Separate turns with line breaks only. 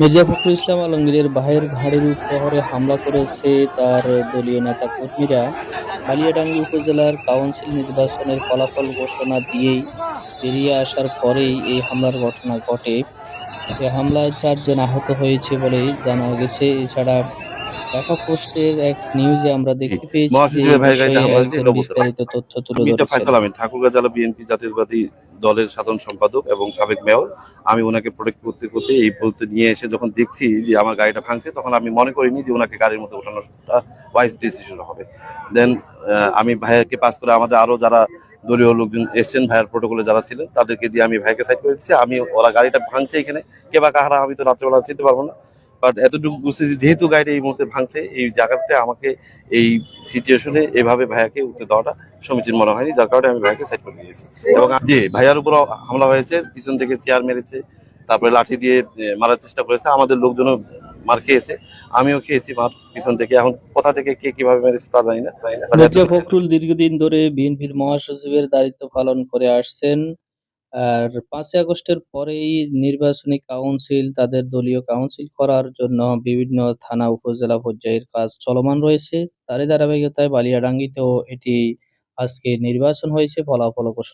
মির্জা ফখরুল ইসলাম আলমগীরের ভাইয়ের ঘাড়ের উপহারে হামলা করেছে তার দলীয় নেতাকর্মীরা। বালিয়াডাঙ্গি উপজেলার কাউন্সিল নির্বাচনের ফলাফল ঘোষণা দিয়েই বেরিয়ে আসার পরেই এই হামলার ঘটনা ঘটে। এই হামলায় চারজন আহত হয়েছে বলে জানা গেছে। এছাড়া ঢাকা পোস্টের এক নিউজে আমরা দেখতে পেয়েছি বিস্তারিত তথ্য তুলে
ঠাকুরগাঁ জেলা বিএনপি জাতীয়তাবাদী দলের সাধারণ সম্পাদক এবং সাবেক মেয়র, আমি ওনাকে প্রোটেক্ট করতে করতে এই বলতে নিয়ে এসে যখন দেখছি যে আমার গাড়িটা ভাঙছে, তখন আমি মনে করিনি যে ওনাকে গাড়ির মধ্যে ওঠানোটা ওয়াইজ ডিসিশন হবে। দেন আমি ভাইয়াকে পাস করে আমাদের আরও যারা দলীয় লোকজন এসছেন, ভাইয়ার প্রোটোকলে যারা ছিলেন, তাদেরকে দিয়ে আমি ভাইকে সাইড করে দিচ্ছি। আমি, ওরা গাড়িটা ভাঙছে এখানে, কে বা কাহারা আমি তো রাত্রেবেলা চিনতে পারব না। বাট এতটুকু বুঝতেছি যেহেতু গাড়িটা এই মুহূর্তে ভাঙছে, এই জায়গাতে আমাকে এই সিচুয়েশনে এভাবে ভাইয়াকে উঠতে দেওয়াটা সমীচীন মনে হয়নি। যার কারণে আমি ভাইয়াকে সাইড করে দিয়েছি। এবং যে ভাইয়ার উপর হামলা হয়েছে, পিছন থেকে চেয়ার মেরেছে, তারপরে লাঠি দিয়ে মারার চেষ্টা করেছে। আমাদের লোকজনও মার খেয়েছে, আমিও খেয়েছি মার পিছন থেকে। এখন কোথা থেকে কে কীভাবে মেরেছে তা জানি না।
ফখরুল দীর্ঘদিন ধরে বিএনপির মহাসচিবের দায়িত্ব পালন করে আসছেন। আর পাঁচই আগস্টের পরেই নির্বাচনী কাউন্সিল তাদের দলীয় কাউন্সিল করার জন্য বিভিন্ন থানা উপজেলা পর্যায়ের কাজ চলমান রয়েছে। তারই ধারাবাহিকতায় বালিয়াডাঙ্গিতেও এটি আজকে নির্বাচন হয়েছে ফলাফল ঘোষণা।